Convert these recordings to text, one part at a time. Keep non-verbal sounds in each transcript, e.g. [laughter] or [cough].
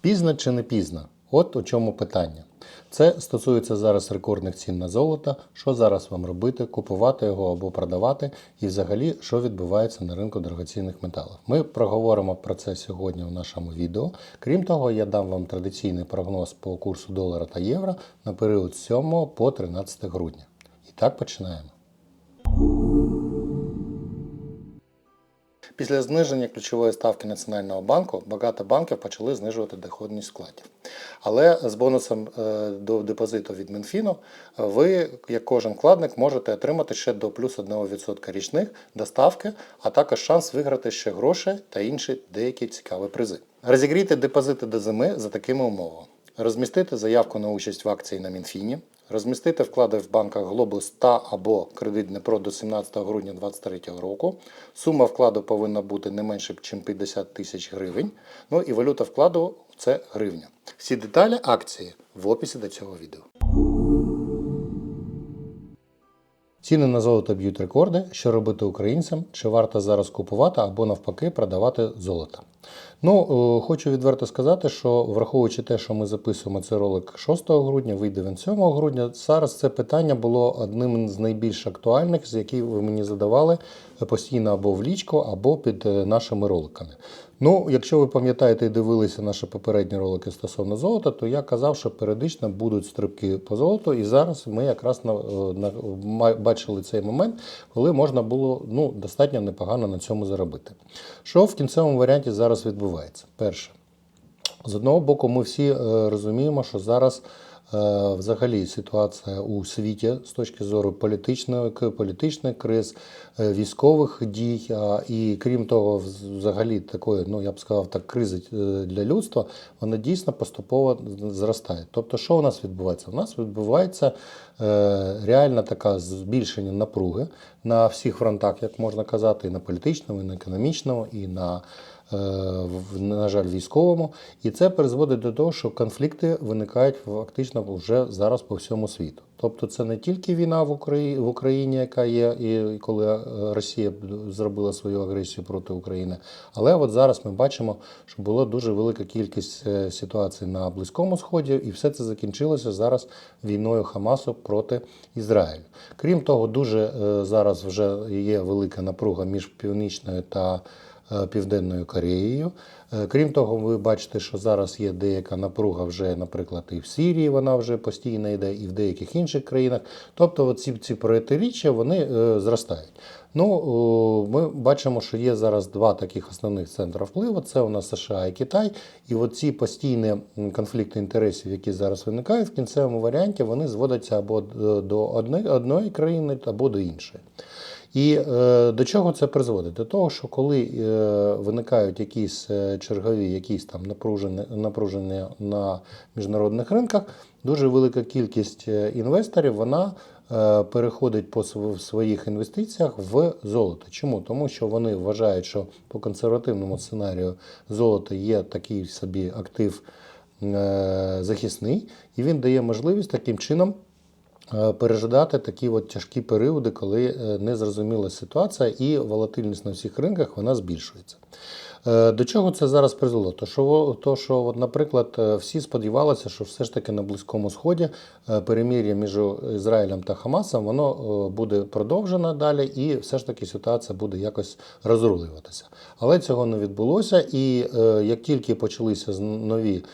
Пізно чи не пізно? От у чому питання. Це стосується зараз рекордних цін на золото. Що зараз вам робити, купувати його або продавати, і взагалі, що відбувається на ринку дорогоцінних металів. Ми проговоримо про це сьогодні у нашому відео. Крім того, я дам вам традиційний прогноз по курсу долара та євро на період з 7 по 13 грудня. І так починаємо. Після зниження ключової ставки Національного банку багато банків почали знижувати доходність вкладів. Але з бонусом е, до депозиту від Мінфіну е, ви, як кожен вкладник, можете отримати ще до плюс 1% річних доставки, а також шанс виграти ще гроші та інші деякі цікаві призи. Розігрійте депозити до зими за такими умовами. Розмістити заявку на участь в акції на Мінфіні, розмістити вклади в банках Глобус та або кредит Днепро до 17 грудня 2023 року. Сума вкладу повинна бути не менше, ніж 50 тисяч гривень. Ну і валюта вкладу це гривня. Всі деталі акції в описі до цього відео. Ціни на золото б'ють рекорди. Що робити українцям? Чи варто зараз купувати або навпаки продавати золото? Ну, е, хочу відверто сказати, що враховуючи те, що ми записуємо цей ролик 6 грудня, вийде він 7 грудня. Зараз це питання було одним з найбільш актуальних, з яких ви мені задавали постійно або в лічку, або під е, нашими роликами. Ну, якщо ви пам'ятаєте і дивилися наші попередні ролики стосовно золота, то я казав, що періодично будуть стрибки по золоту, і зараз ми якраз на, на, ма- бачили цей момент, коли можна було ну, достатньо непогано на цьому заробити. Що в кінцевому варіанті зараз відбувається? Перше, з одного боку, ми всі е, розуміємо, що зараз е, взагалі ситуація у світі з точки зору політичної, політичних криз, е, військових дій, і крім того, взагалі такої, ну я б сказав, так, кризи е, для людства, вона дійсно поступово зростає. Тобто, що у нас відбувається? У нас відбувається е, реальна така збільшення напруги на всіх фронтах, як можна казати, і на політичному, і на економічному, і на е, на жаль, військовому, і це призводить до того, що конфлікти виникають фактично вже зараз по всьому світу. Тобто, це не тільки війна в Україні, в Україні, яка є, і коли е, Росія зробила свою агресію проти України, але от зараз ми бачимо, що була дуже велика кількість е, ситуацій на Близькому Сході, і все це закінчилося зараз війною Хамасу проти Ізраїлю. Крім того, дуже е, зараз вже є велика напруга між північною та е, Південною Кореєю. Е, Крім того, ви бачите, що зараз є деяка напруга вже, наприклад, і в Сирії вона вже постійно йде, і в деяких інших країнах. Тобто, ці, ці протиріччя вони е, зростають. Ну, ми бачимо, що є зараз два таких основних центри впливу: це у нас США і Китай. І от ці постійні конфлікти інтересів, які зараз виникають, в кінцевому варіанті вони зводяться або до одної країни, або до іншої. І е, до чого це призводить? До того, що коли е, виникають якісь е, чергові, якісь там напружені, напруження на міжнародних ринках, дуже велика кількість е, інвесторів вона е, переходить по в своїх інвестиціях в золото. Чому? Тому що вони вважають, що по консервативному сценарію золото є такий собі актив е, захисний, і він дає можливість таким чином пережидати такі от тяжкі періоди, коли е, незрозуміла ситуація і волатильність на всіх ринках вона збільшується. Е, До чого це зараз призвело? То, що, то, що от, наприклад, е, всі сподівалися, що все ж таки на Близькому Сході е, перемір'я між Ізраїлем та Хамасом воно буде продовжено далі, і все ж таки ситуація буде якось розрулюватися. Але цього не відбулося, і як тільки почалися нові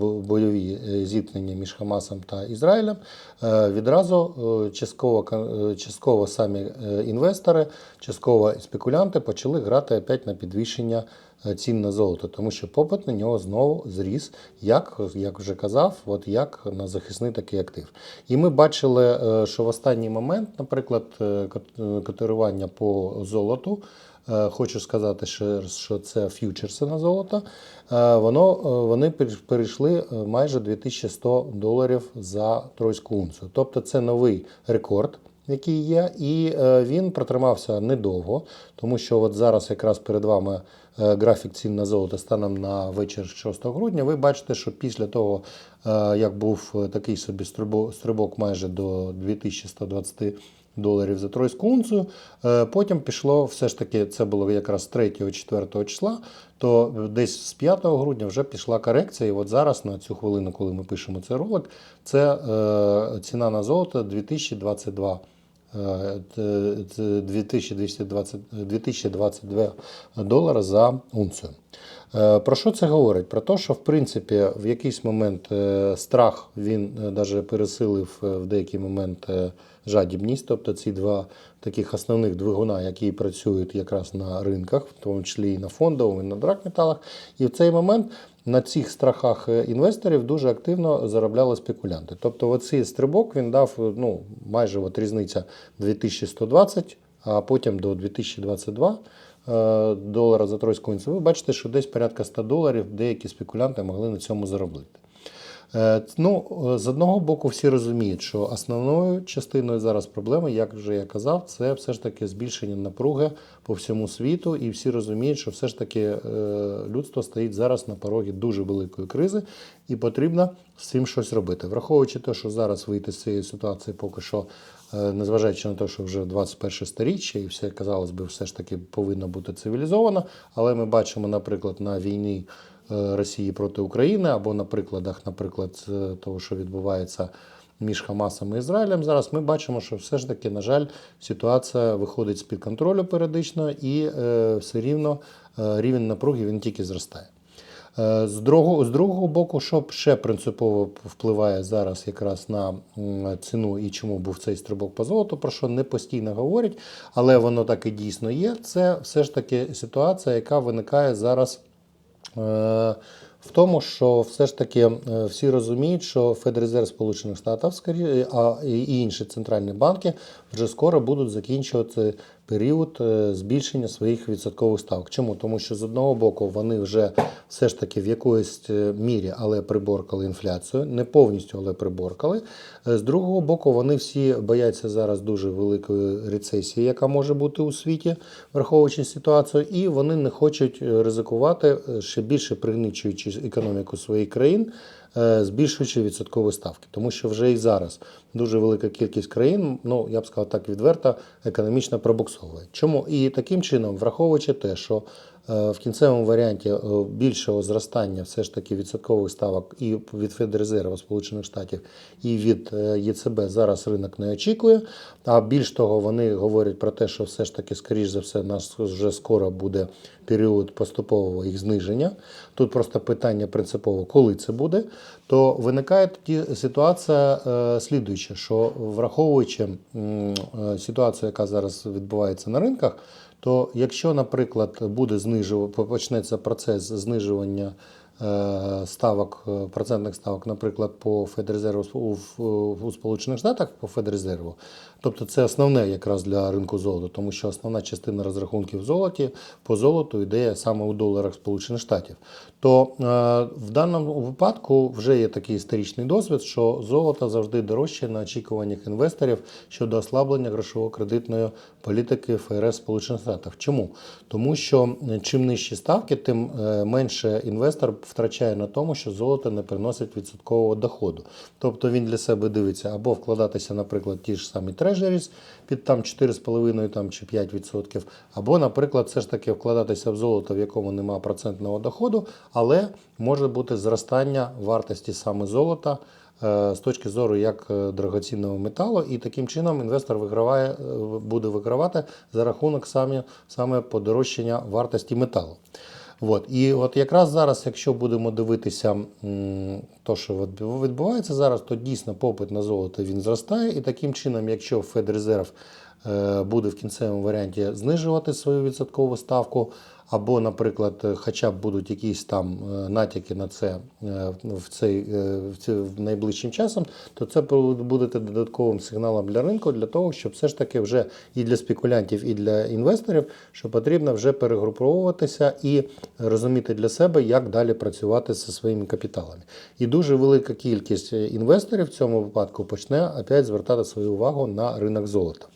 бойові зіткнення між Хамасом та Ізраїлем, відразу е, частково, е, частково самі е, інвестори, частково спекулянти почали грати опять на підвищення е, цін на золото, тому що попит на нього знову зріс, як, як вже казав, от як на захисний такий актив. І ми бачили, е, що в останній момент, наприклад, е, е, котирування по золоту. Е, Хочу сказати, що це ф'ючерси на золото. Е, Воно, е, вони перейшли е, майже 2100 доларів за тройську унцію. Тобто це новий рекорд, який є, і він протримався недовго, тому що от зараз якраз перед вами графік цін на золото станом на вечір 6 грудня. Ви бачите, що після того, як був такий собі стрибок майже до 2120 доларів за тройську унцію. Е, Потім пішло, все ж таки, це було якраз 3-4 числа, то десь з 5 грудня вже пішла корекція. І от зараз, на цю хвилину, коли ми пишемо цей ролик, це е, ціна на золото 2022. е, т- т- 2220 2022 долара за унцію. Е, Про що це говорить? Про те, що в принципі в якийсь момент е, страх він навіть пересилив е, в деякий момент е, жадібність, тобто ці два таких основних двигуна, які працюють якраз на ринках, в тому числі і на фондовому, і на драгметалах. І в цей момент на цих страхах е, інвесторів дуже активно заробляли спекулянти. Тобто, оцей стрибок він дав е, ну, майже от різниця 2120, а потім до 2022 е, долара за тройську унцію. Ви бачите, що десь порядка 100 доларів деякі спекулянти могли на цьому заробити. Е, Ну, е, з одного боку, всі розуміють, що основною частиною зараз проблеми, як вже я казав, це все ж таки збільшення напруги по всьому світу, і всі розуміють, що все ж таки е, людство стоїть зараз на порогі дуже великої кризи, і потрібно з цим щось робити. Враховуючи те, що зараз вийти з цієї ситуації поки що, незважаючи на те, що вже 21 сторіччя, і все, казалось би, все ж таки повинно бути цивілізовано, але ми бачимо, наприклад, на війні. Е, Росії проти України, або на прикладах, наприклад, е, того, що відбувається між Хамасом і Ізраїлем. Зараз ми бачимо, що все ж таки, на жаль, ситуація виходить з-під контролю періодично, і е, все рівно рівень напруги він тільки зростає. З другого, з другого боку, що ще принципово впливає зараз якраз на ціну і чому був цей стрибок по золоту, про що не постійно говорять, але воно так і дійсно є. Це все ж таки ситуація, яка виникає зараз. Е, В тому, що все ж таки е, всі розуміють, що Федрезерв Сполучених Штатів і інші центральні банки вже скоро будуть закінчувати період е, збільшення своїх відсоткових ставок. Чому? Тому що з одного боку вони вже все ж таки в якоїсь е, мірі, але приборкали інфляцію, не повністю, але приборкали. Е, З другого боку, вони всі бояться зараз дуже великої рецесії, яка може бути у світі, враховуючи ситуацію, і вони не хочуть ризикувати ще більше пригничуючи економіку своїх країн, збільшуючи відсоткові ставки, тому що вже і зараз дуже велика кількість країн, ну я б сказав так відверто, економічно пробуксовує. Чому? І таким чином, враховуючи те, що в кінцевому варіанті е, більшого зростання все ж таки відсоткових ставок і від Федрезерву Сполучених Штатів, і від е, ЄЦБ зараз ринок не очікує. А більш того, вони говорять про те, що все ж таки, скоріш за все, нас вже скоро буде період поступового їх зниження. Тут просто питання принципово, коли це буде, то виникає тоді ситуація е, слідуюча, що враховуючи е, ситуацію, яка зараз відбувається на ринках, то якщо, наприклад, буде знижувати, почнеться процес знижування е, ставок, е, процентних ставок, наприклад, по Федрезерву у, Сполучених Штатах по Федрезерву, тобто це основне якраз для ринку золота, тому що основна частина розрахунків золоті по золоту йде саме у доларах Сполучених Штатів. То е, в даному випадку вже є такий історичний досвід, що золото завжди дорожче на очікуваннях інвесторів щодо ослаблення грошово-кредитної політики ФРС Сполучених Штатів. Чому? Тому що е, чим нижчі ставки, тим е, менше інвестор втрачає на тому, що золото не приносить відсоткового доходу. Тобто він для себе дивиться або вкладатися, наприклад, ті ж самі трежеріс під там 4,5 там, чи 5%, або, наприклад, все ж таки вкладатися в золото, в якому немає процентного доходу, але може бути зростання вартості саме золота. е, З точки зору як е, дорогоцінного металу, і таким чином інвестор виграває, е, буде вигравати за рахунок саме, саме подорожчання вартості металу. От. І от якраз зараз, якщо будемо дивитися то, що відбувається зараз, то дійсно попит на золото він зростає. І таким чином, якщо Федрезерв е, буде в кінцевому варіанті знижувати свою відсоткову ставку, або, наприклад, е, хоча б будуть якісь там е, натяки на це е, в цей в ці- в найближчим часом, то це буде додатковим сигналом для ринку, для того, щоб все ж таки вже і для спекулянтів, і для інвесторів, що потрібно вже перегруповуватися і розуміти для себе, як далі працювати зі своїми капіталами. І дуже велика кількість інвесторів в цьому випадку почне опять звертати свою увагу на ринок золота.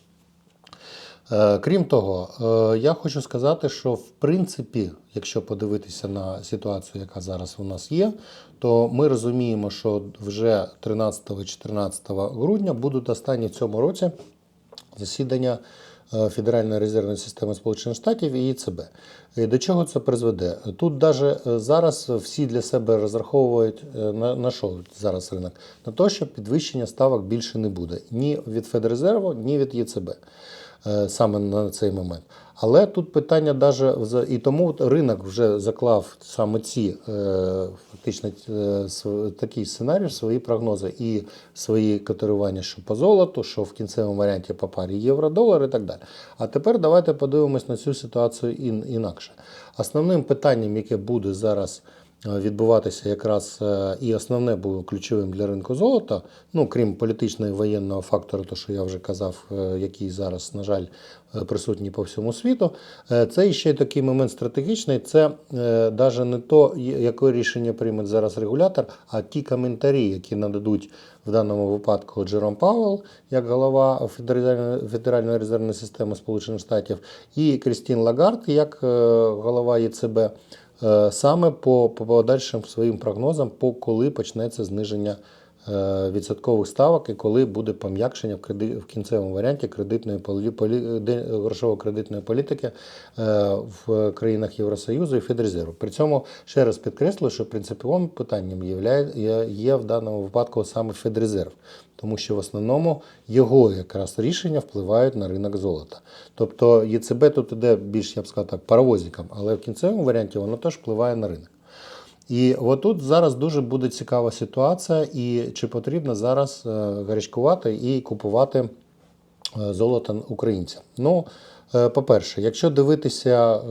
Е, Крім того, е, я хочу сказати, що в принципі, якщо подивитися на ситуацію, яка зараз у нас є, то ми розуміємо, що вже 13-14 грудня будуть останні в цьому році засідання е, Федеральної резервної системи Сполучених Штатів і ЄЦБ. І До чого це призведе? Тут навіть зараз всі для себе розраховують на, на що зараз ринок? На те, що підвищення ставок більше не буде ні від Федрезерву, ні від ЄЦБ саме на цей момент. Але тут питання даже і тому ринок вже заклав саме ці е, фактично е, такий сценарій, свої прогнози і свої котирування, що по золоту, що в кінцевому варіанті по парі євро-долар і так далі. А тепер давайте подивимось на цю ситуацію інакше. Основним питанням, яке буде зараз е, відбуватися якраз е, і основне було ключовим для ринку золота, ну крім політичного і воєнного фактору, то що я вже казав, е, який зараз, на жаль, е, присутній по всьому світу. е, Це ще й такий момент стратегічний. Це навіть не то, яке рішення прийме зараз регулятор, а ті коментарі, які нададуть в даному випадку Джером Пауелл, як голова Федеральної, резервної системи Сполучених Штатів, і Крістін Лагард, як е, голова ЄЦБ. Е, саме по, по подальшим своїм прогнозам, по коли почнеться зниження відсоткових ставок і коли буде пом'якшення в, кінцевому варіанті кредитної грошово-кредитної політики е, в країнах Євросоюзу і Федрезерву. При цьому ще раз підкреслюю, що принциповим питанням є в даному випадку саме Федрезерв. Тому що в основному його якраз рішення впливають на ринок золота. Тобто ЄЦБ тут іде більш, я б сказав так, паровозиком, але в кінцевому варіанті воно теж впливає на ринок. І отут зараз дуже буде цікава ситуація, і чи потрібно зараз е, гарячкувати і купувати е, золото українцям. Ну, по-перше, якщо дивитися, е,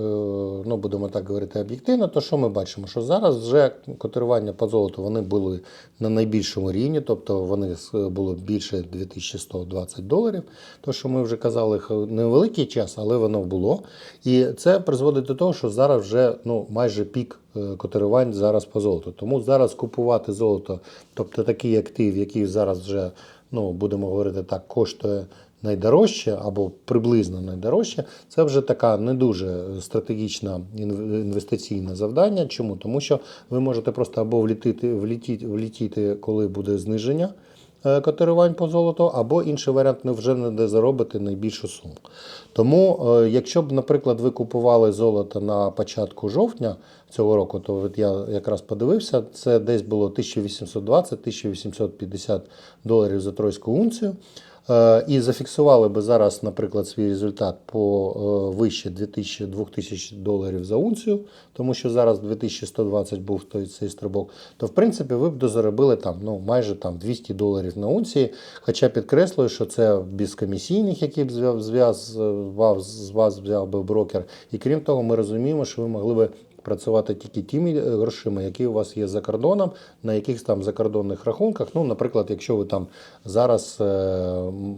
ну будемо так говорити об'єктивно, то що ми бачимо? Що зараз вже котирування по золоту вони були на найбільшому рівні, тобто вони було більше 2120 доларів. То, що ми вже казали, невеликий час, але воно було. І це призводить до того, що зараз вже ну, майже пік е, котирувань зараз по золоту. Тому зараз купувати золото, тобто такий актив, який зараз вже, ну будемо говорити так, коштує найдорожче або приблизно найдорожче, це вже така не дуже стратегічна інв- інвестиційне завдання. Чому? Тому що ви можете просто або влітити, влітіти, влітіти коли буде зниження е, котирувань по золоту, або інший варіант не вже не де заробити найбільшу суму. Тому, е, якщо б, наприклад, ви купували золото на початку жовтня цього року, то от я якраз подивився, це десь було 1820-1850 доларів за тройську унцію. Е, І зафіксували би зараз, наприклад, свій результат по е, вище 2000-2000 доларів за унцію, тому що зараз 2120 був той цей стрибок, то в принципі ви б дозаробили там ну майже там 200 доларів на унції. Хоча підкреслюю, що це без комісійних, які б зв'яз- зв'язував з вас взяв би брокер. І крім того, ми розуміємо, що ви могли би працювати тільки тими е, грошима, які у вас є за кордоном, на якихось там закордонних рахунках. Ну, наприклад, якщо ви там зараз, е,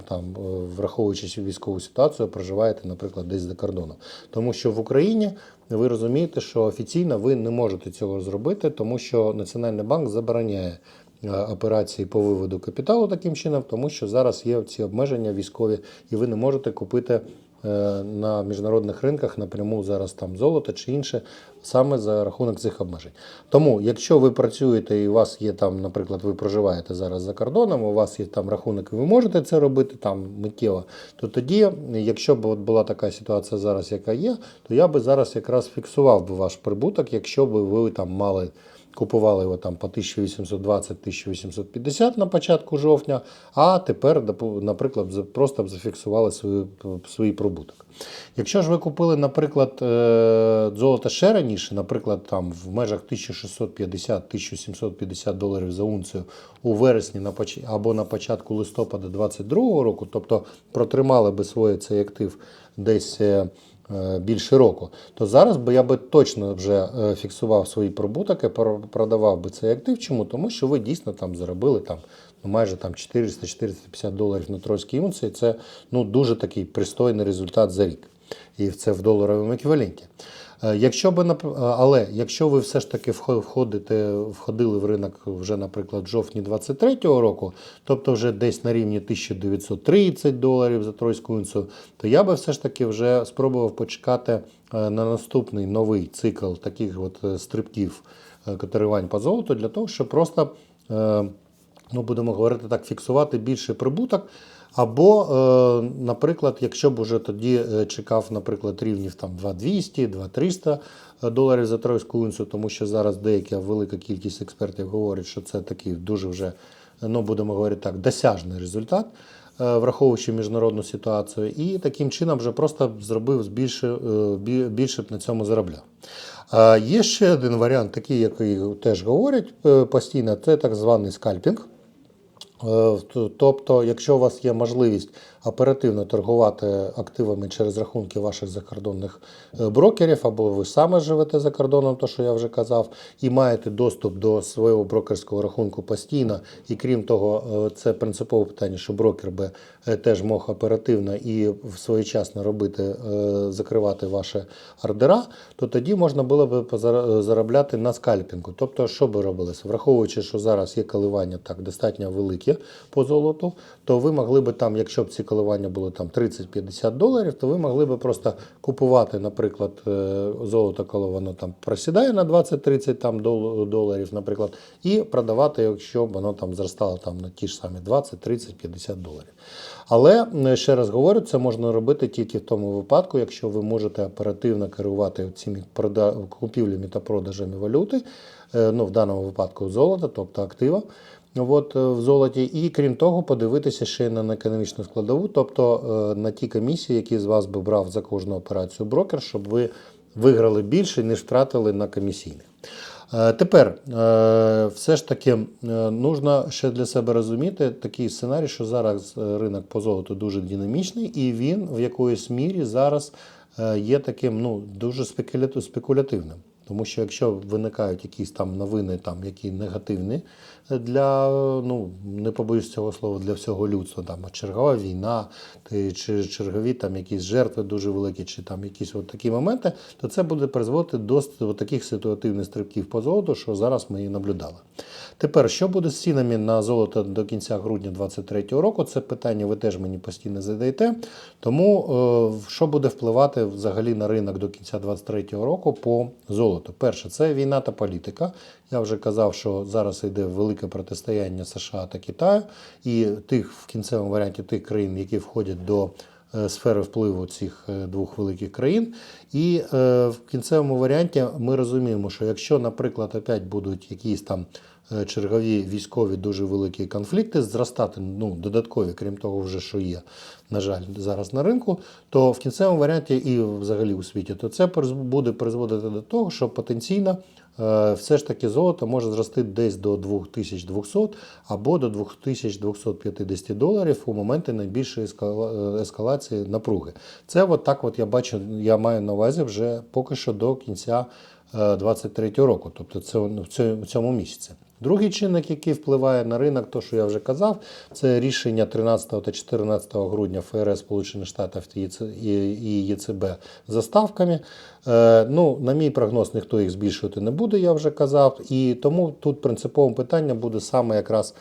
там, е, враховуючи військову ситуацію, проживаєте, наприклад, десь за кордоном. Тому що в Україні ви розумієте, що офіційно ви не можете цього зробити, тому що Національний банк забороняє. Операції по виводу капіталу таким чином, тому що зараз є ці обмеження військові, і ви не можете купити на міжнародних ринках напряму зараз там золото чи інше, саме за рахунок цих обмежень. Тому, якщо ви працюєте і у вас є там, наприклад, ви проживаєте зараз за кордоном, у вас є там рахунок, і ви можете це робити там миттєво, то тоді, якщо б от була така ситуація зараз, яка є, то я би зараз якраз фіксував би ваш прибуток, якщо б ви там мали. Купували його там по 1820-1850 на початку жовтня, а тепер, наприклад, просто б зафіксували свою, свій прибуток. Якщо ж ви купили, наприклад, е, золото ще раніше, наприклад, там в межах 1650-1750 доларів за унцію у вересні або на початку листопада 2022 року, тобто протримали би свій цей актив десь. Е, більше року, то зараз би я би точно вже е, фіксував свої прибутки, продавав би цей актив. Чому? Тому що ви дійсно там заробили там ну, майже там 400-450 доларів на тройській унції. Це ну, дуже такий пристойний результат за рік. І це в доларовому еквіваленті. Е, Якщо би, е, але якщо ви все ж таки входите, входили в ринок вже, наприклад, в жовтні 23-го року, тобто вже десь на рівні 1930 доларів за тройську унцію, то я би все ж таки вже спробував почекати е, на наступний новий цикл таких от стрибків котирувань по золоту для того, щоб просто. Ну, будемо говорити так, фіксувати більший прибуток. Або, е, наприклад, якщо б уже тоді е, чекав, наприклад, рівнів там 2200, 2300 доларів за тройську унцію, тому що зараз деяка велика кількість експертів говорить, що це такий дуже вже, ну будемо говорити так, досяжний результат. е, Враховуючи міжнародну ситуацію, і таким чином вже просто зробив більше, е, більше б на цьому заробляв. Є ще один варіант, такий, який теж говорять е, постійно, це так званий скальпінг. Е, Тобто, якщо у вас є можливість оперативно торгувати активами через рахунки ваших закордонних е, брокерів, або ви саме живете за кордоном, то що я вже казав, і маєте доступ до свого брокерського рахунку постійно, і крім того, е, це принципове питання, що брокер би е, теж мог оперативно і своєчасно робити, закривати ваші ордера, то тоді можна було б заробляти на скальпінгу. Тобто, що би робилося? Враховуючи, що зараз є коливання так достатньо великі по золоту, то ви могли би там, якщо б ці коливання були там 30-50 доларів, то ви могли би просто купувати, наприклад, е, золото, коли воно там просідає на 20-30 там доларів, наприклад, і продавати, якщо б воно там зростало там на ті ж самі 20, 30, 50 доларів. Але ще раз говорю, це можна робити тільки в тому випадку, якщо ви можете оперативно керувати цими купівлями та продажами валюти, е, ну в даному випадку золота, тобто актива. От е, в золоті, і крім того, подивитися ще на економічну складову, тобто е, на ті комісії, які з вас би брав за кожну операцію брокер, щоб ви виграли більше, ніж втратили на комісійних. Е, Тепер все ж таки нужно ще для себе розуміти такий сценарій, що зараз ринок по золоту дуже динамічний, і він в якоїсь мірі зараз є таким ну, дуже спекулятивним. Тому що якщо виникають якісь там новини, там які негативні для ну не побоюсь цього слова для всього людства, там чергова війна, чи чергові там якісь жертви дуже великі, чи там якісь от такі моменти, то це буде призводити до от таких ситуативних стрибків по золоту, що зараз ми і наблюдали. Тепер, що буде з цінами на золото до кінця грудня 2023 року? Це питання ви теж мені постійно задаєте. Тому е, що буде впливати взагалі на ринок до кінця 2023 року по золоту? Перше, це війна та політика. Я вже казав, що зараз йде велике протистояння США та Китаю, і тих в кінцевому варіанті тих країн, які входять до е, сфери впливу цих е, двох великих країн. І в кінцевому варіанті ми розуміємо, що якщо, наприклад, опять будуть якісь там чергові військові дуже великі конфлікти зростати, ну додаткові, крім того, вже що є, на жаль, зараз на ринку, то в кінцевому варіанті і взагалі у світі, то це буде призводити до того, що потенційно е, все ж таки золото може зрости десь до 2200 або до 2250 доларів у моменти найбільшої е, ескалації напруги. Це от так от я бачу, я маю на увазі вже поки що до кінця 2023 року, тобто це в цьому місяці. Другий чинник, який впливає на ринок, то що я вже казав, це рішення 13 та 14 грудня ФРС Сполучених Штатів і ЄЦ- і і ЄЦБ за ставками. Е, ну, на мій прогноз, ніхто їх збільшувати не буде, я вже казав. І тому тут принциповим питанням буде саме якраз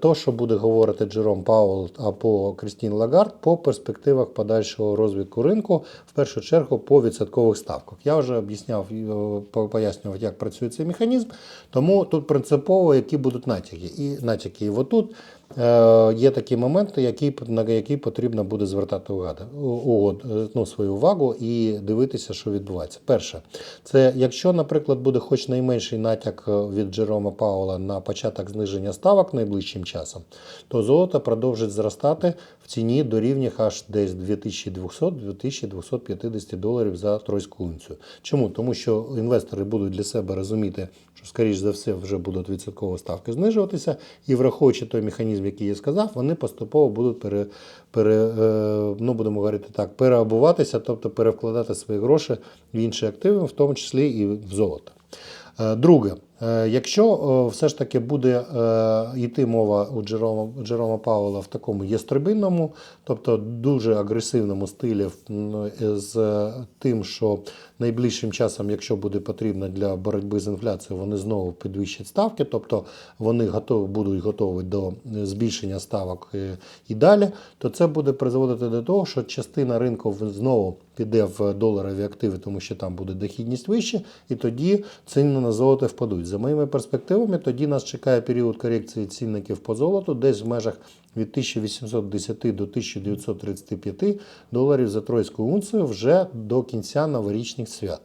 то, що буде говорити Джером Паул або Крістін Лагард по перспективах подальшого розвитку ринку, в першу чергу по відсоткових ставках. Я вже об'ясняв е, по- пояснював, як працює цей механізм. Тому тут принципово які будуть натяки. І натяки. І отут е, є такі моменти, які, на які потрібно буде звертати увагу, е, ну, свою увагу і дивитися, що відбувається. Перше, це якщо, наприклад, буде хоч найменший натяк е, від Джерома Паула на початок зниження ставок найближчим часом, то золото продовжить зростати ціні до аж десь 2200-2250 доларів за тройську унцію. Чому? Тому що інвестори будуть для себе розуміти, що, скоріш за все, вже будуть відсоткові ставки знижуватися, і враховуючи той механізм, який я сказав, вони поступово будуть пере, пере, е, ну, будемо говорити так, переобуватися, тобто перевкладати свої гроші в інші активи, в тому числі і в золото. Е, Друге, якщо е, все ж таки буде е, йти мова у Джерома, Джерома Пауела в такому єстребинному, тобто дуже агресивному стилі, з тим, що найближчим часом, якщо буде потрібно для боротьби з інфляцією, вони знову підвищать ставки, тобто вони готові, будуть готові до е, збільшення ставок е, і далі, то це буде призводити до того, що частина ринку знову піде в доларові активи, тому що там буде дохідність вище, і тоді ціни на золото впадуть. За моїми перспективами, тоді нас чекає період корекції цінників по золоту, десь в межах від 1810 до 1935 доларів за тройську унцію вже до кінця новорічних свят.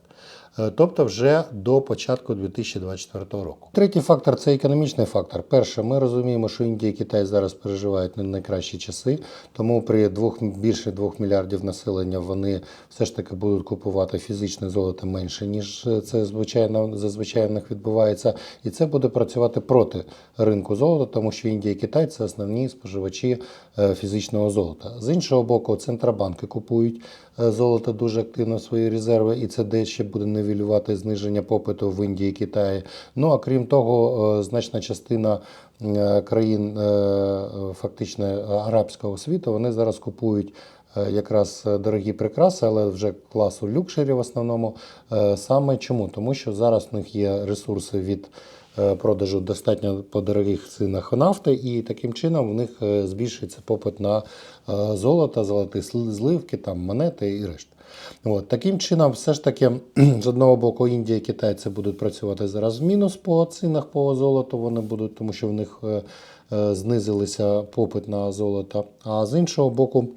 Е, Тобто вже до початку 2024 року. Третій фактор це економічний фактор. Перше, ми розуміємо, що Індія і Китай зараз переживають не найкращі часи, тому при двох більше 2 мільярдів населення вони все ж таки будуть купувати фізичне золото менше, ніж це звичайно зазвичай в них відбувається, і це буде працювати проти ринку золота, тому що Індія і Китай це основні споживачі е, фізичного золота. З іншого боку, центробанки купують е, золото дуже активно свої резерви, і це дещо буде нивелювати зниження попиту в Індії і Китаї. Ну а крім того, е, значна частина е, країн е, фактично арабського світу вони зараз купують. е, Якраз е, дорогі прикраси, але вже класу люкшері в основному. Е, Саме чому? Тому що зараз в них є ресурси від е, продажу достатньо по дорогих цінах нафти, і таким чином в них е, збільшується попит на е, золото, золоті зливки, там монети і решта. От, таким чином, все ж таки, [clears throat] з одного боку, Індія і Китай це будуть працювати зараз в мінус по цінах по золоту. Вони будуть, тому що в них е, е, знизилися попит на золото. А з іншого боку,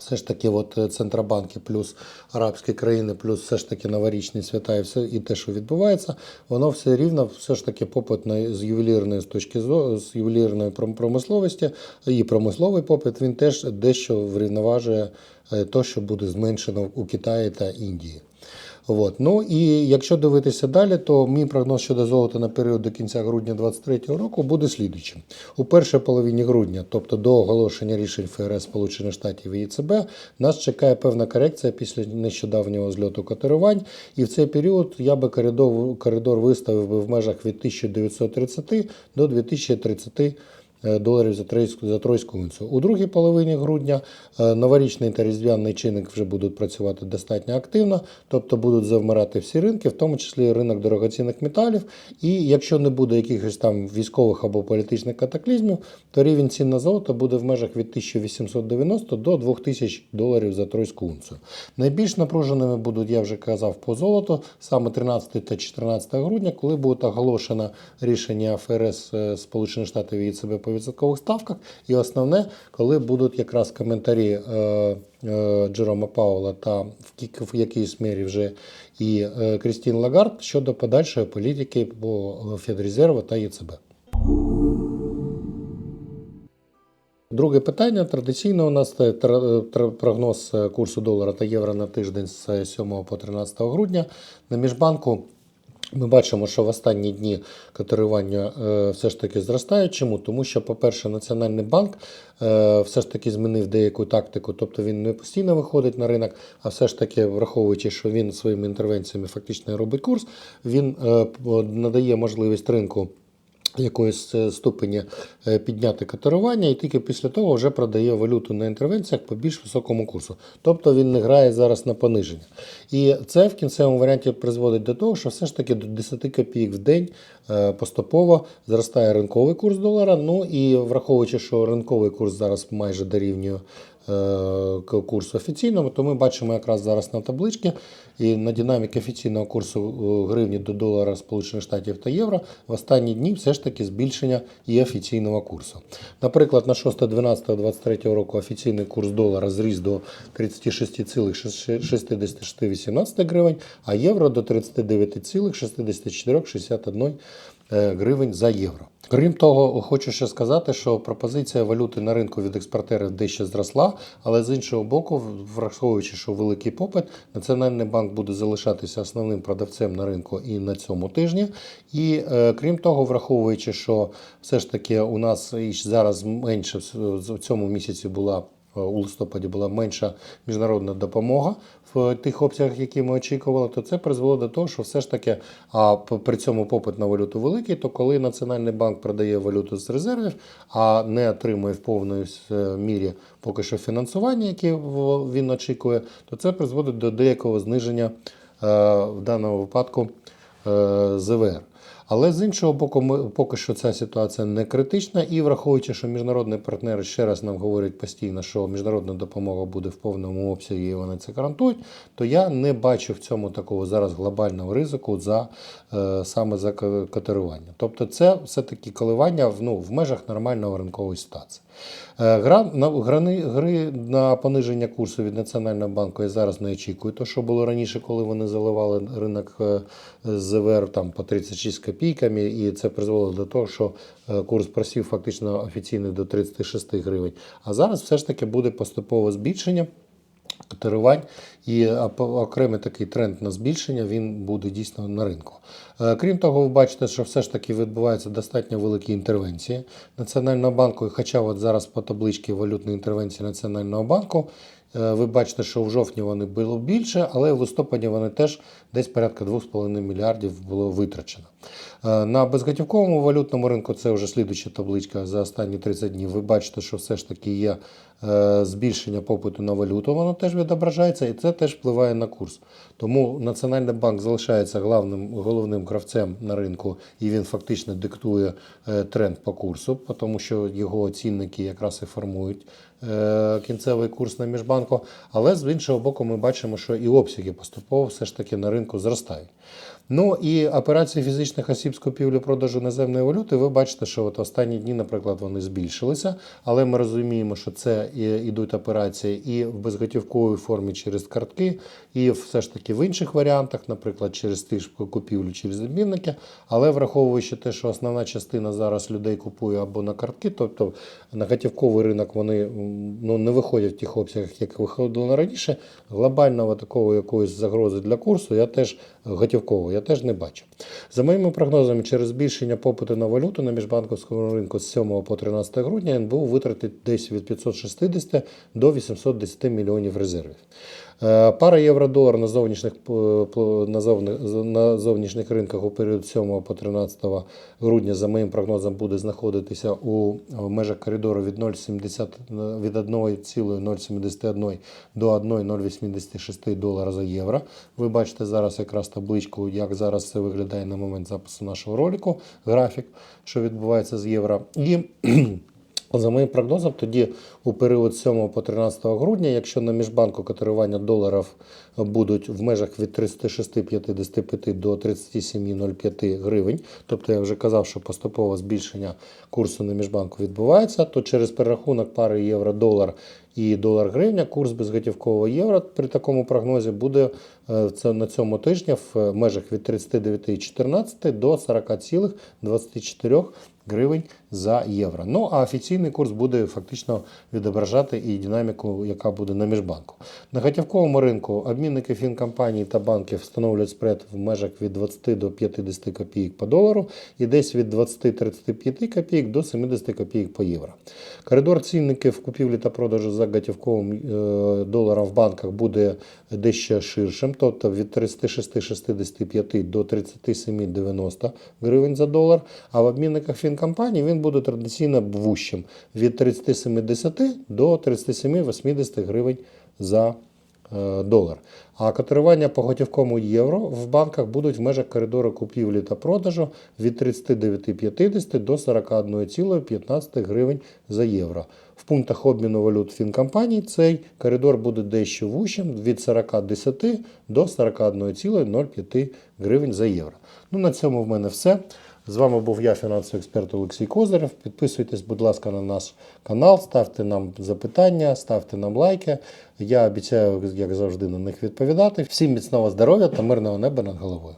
все ж таки, от е, центробанки, плюс арабські країни, плюс все ж таки новорічні свята і все і те, що відбувається, воно все рівно, все ж таки, попит на з ювелірної з точки зору, з ювелірної пром- промисловості і промисловий попит він теж дещо врівноважує те, то, що буде зменшено у Китаї та Індії. От. Ну і якщо дивитися далі, то мій прогноз щодо золота на період до кінця грудня 2023 року буде слідуючим. У першій половині грудня, тобто до оголошення рішень ФРС Сполучених Штатів і ЕЦБ, нас чекає певна корекція після нещодавнього зльоту котирувань. І в цей період я би коридор, коридор виставив би в межах від 1930 до 2030 е, доларів за тройську, за тройську унцію. У другій половині грудня е, новорічний та різдвяний чинник вже будуть працювати достатньо активно, тобто будуть завмирати всі ринки, в тому числі ринок дорогоцінних металів. І якщо не буде якихось там військових або політичних катаклізмів, то рівень цін на золото буде в межах від 1890 до 2000 доларів за тройську унцію. Найбільш напруженими будуть, я вже казав, по золоту саме 13 та 14 грудня, коли буде оголошено рішення ФРС е, Сполучених Штатів і ЕЦБ по відсоткових ставках. І основне, коли будуть якраз коментарі е, е, Джерома Паула та в, в якійсь мірі вже і е, Крістін Лагард щодо подальшої політики по е, Федрезерву та ЄЦБ. Друге питання. Традиційно у нас прогноз е, курсу долара та євро на тиждень з 7 по 13 грудня. На міжбанку ми бачимо, що в останні дні котирування е, все ж таки зростає. Чому? Тому що, по-перше, Національний банк е, все ж таки змінив деяку тактику, тобто він не постійно виходить на ринок, а все ж таки, враховуючи, що він своїми інтервенціями фактично робить курс, він е, надає можливість ринку якоїсь е, ступені е, підняти котирування, і тільки після того вже продає валюту на інтервенціях по більш високому курсу. Тобто він не грає зараз на пониження. І це в кінцевому варіанті призводить до того, що все ж таки до 10 копійок в день е, поступово зростає ринковий курс долара. Ну і враховуючи, що ринковий курс зараз майже дорівнює курсу офіційному, то ми бачимо якраз зараз на табличці і на динаміки офіційного курсу е, гривні до долара Сполучених Штатів та євро в останні дні все ж таки збільшення і офіційного курсу. Наприклад, на 6.12.23 року офіційний курс долара зріс до 36,6618 гривень, а євро до 39,6461 е, гривень за євро. Крім того, хочу ще сказати, що пропозиція валюти на ринку від експортерів дещо зросла, але з іншого боку, враховуючи, що великий попит, Національний банк буде залишатися основним продавцем на ринку і на цьому тижні. І е, крім того, враховуючи, що все ж таки у нас і зараз менше в в цьому місяці була. е, У листопаді була менша міжнародна допомога в тих обсягах, які ми очікували, то це призвело до того, що все ж таки а при цьому попит на валюту великий, то коли Національний банк продає валюту з резервів, а не отримує в повної е, мірі поки що фінансування, яке він очікує, то це призводить до деякого зниження е, в даному випадку е, ЗВР. Але з іншого боку, ми поки що ця ситуація не критична, і враховуючи, що міжнародні партнери ще раз нам говорять постійно, що міжнародна допомога буде в повному обсязі, і вони це гарантують, то я не бачу в цьому такого зараз глобального ризику за е, саме за катерування. Тобто, це все-таки коливання в, ну, в межах нормального ринкової ситуації. Е, Гра, на, грани, гри на пониження курсу від Національного банку я зараз не очікую. То, що було раніше, коли вони заливали ринок е, ЗВР там, по 36 копійками, і це призвело до того, що е, курс просів фактично офіційний до 36 гривень. А зараз все ж таки буде поступове збільшення котирувань, і окремий такий тренд на збільшення він буде дійсно на ринку. Е, Крім того, ви бачите, що все ж таки відбуваються достатньо великі інтервенції Національного банку. Хоча от зараз по табличці валютної інтервенції Національного банку, ви бачите, що в жовтні вони було більше, але в листопаді вони теж десь порядка 2,5 мільярдів було витрачено. Е, На безготівковому валютному ринку це вже слідуча табличка за останні 30 днів. Ви бачите, що все ж таки є е, збільшення попиту на валюту, воно теж відображається, і це теж впливає на курс. Тому Національний банк залишається главним, головним гравцем на ринку, і він фактично диктує е, тренд по курсу, тому що його оцінники якраз і формують е, кінцевий курс на міжбанку. Але з іншого боку, ми бачимо, що і обсяги поступово все ж таки на ринку зростають. Ну і операції фізичних осіб з купівлі-продажу наземної валюти, ви бачите, що от останні дні, наприклад, вони збільшилися, але ми розуміємо, що це йдуть операції і в безготівковій формі через картки, і все ж таки в інших варіантах, наприклад, через ті ж купівлю через обмінники. Але враховуючи те, що основна частина зараз людей купує або на картки, тобто на готівковий ринок вони ну, не виходять в тих обсягах, як виходило раніше. Глобального такого якоїсь загрози для курсу я теж готівкового я теж не бачу. За моїми прогнозами, через збільшення попиту на валюту на міжбанковському ринку з 7 по 13 грудня НБУ витратить десь від 560 до 810 мільйонів резервів. Е, Пара євро-долар на зовнішніх, п- на, зовнішніх ринках у період 7 по 13 грудня, за моїм прогнозом, буде знаходитися у межах коридору від 0,70 від 1,071 до 1,086 долара за євро. Ви бачите зараз якраз табличку, як зараз це виглядає на момент запису нашого ролику, графік, що відбувається з євро. І за моїм прогнозом, тоді у період з 7 по 13 грудня, якщо на міжбанку котирування доларів будуть в межах від 36,55 до 37,05 гривень, тобто я вже казав, що поступове збільшення курсу на міжбанку відбувається, то через перерахунок пари євро-долар і долар-гривня курс безготівкового євро при такому прогнозі буде е, на цьому тижні в межах від 39,14 до 40,24 гривень за євро. Ну а офіційний курс буде фактично відображати і динаміку, яка буде на міжбанку. На готівковому ринку обмінники фінкомпаній та банків встановлюють спред в межах від 20 до 50 копійок по долару і десь від 20-35 копійок до 70 копійок по євро. Коридор цінників купівлі та продажу за готівковим е, доларом в банках буде дещо ширшим, тобто від 36,65 до 37,90 гривень за долар. А в обмінниках фінкомпаній він буде традиційно вущим від 37,10 до 37,80 гривень за е, долар. А котирування по готівковому євро в банках будуть в межах коридору купівлі та продажу від 39,50 до 41,15 гривень за євро. В пунктах обміну валют фінкомпаній цей коридор буде дещо вущим від 40,10 до 41,05 гривень за євро. Ну, на цьому в мене все. З вами був я, фінансовий експерт Олексій Козирев. Підписуйтесь, будь ласка, на наш канал, ставте нам запитання, ставте нам лайки. Я обіцяю, як завжди, на них відповідати. Всім міцного здоров'я та мирного неба над головою.